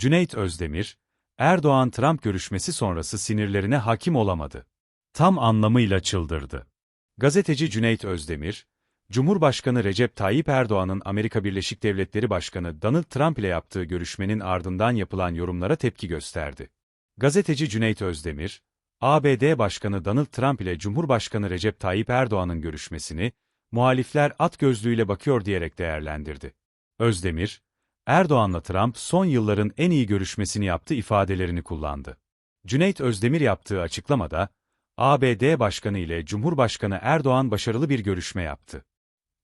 Cüneyt Özdemir, Erdoğan-Trump görüşmesi sonrası sinirlerine hakim olamadı. Tam anlamıyla çıldırdı. Gazeteci Cüneyt Özdemir, Cumhurbaşkanı Recep Tayyip Erdoğan'ın Amerika Birleşik Devletleri Başkanı Donald Trump ile yaptığı görüşmenin ardından yapılan yorumlara tepki gösterdi. Gazeteci Cüneyt Özdemir, ABD Başkanı Donald Trump ile Cumhurbaşkanı Recep Tayyip Erdoğan'ın görüşmesini, muhalifler at gözlüğüyle bakıyor diyerek değerlendirdi. Özdemir, Erdoğan'la Trump son yılların en iyi görüşmesini yaptı ifadelerini kullandı. Cüneyt Özdemir yaptığı açıklamada, ABD Başkanı ile Cumhurbaşkanı Erdoğan başarılı bir görüşme yaptı.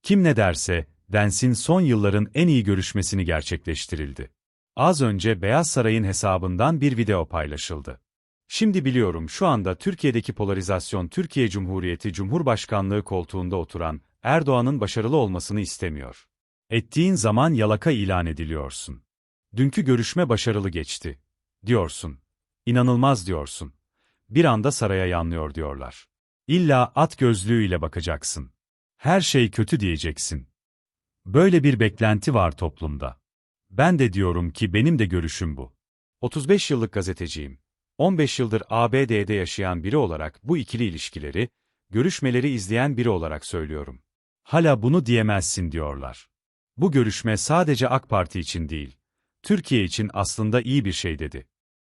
Kim ne derse, densin son yılların en iyi görüşmesini gerçekleştirildi. Az önce Beyaz Saray'ın hesabından bir video paylaşıldı. Şimdi biliyorum şu anda Türkiye'deki polarizasyon Türkiye Cumhuriyeti Cumhurbaşkanlığı koltuğunda oturan Erdoğan'ın başarılı olmasını istemiyor. Ettiğin zaman yalaka ilan ediliyorsun. Dünkü görüşme başarılı geçti. Diyorsun. İnanılmaz diyorsun. Bir anda saraya yanlıyor diyorlar. İlla at gözlüğüyle bakacaksın. Her şey kötü diyeceksin. Böyle bir beklenti var toplumda. Ben de diyorum ki benim de görüşüm bu. 35 yıllık gazeteciyim. 15 yıldır ABD'de yaşayan biri olarak bu ikili ilişkileri, görüşmeleri izleyen biri olarak söylüyorum. Hala bunu diyemezsin diyorlar. Bu görüşme sadece AK Parti için değil, Türkiye için aslında iyi bir şey dedi.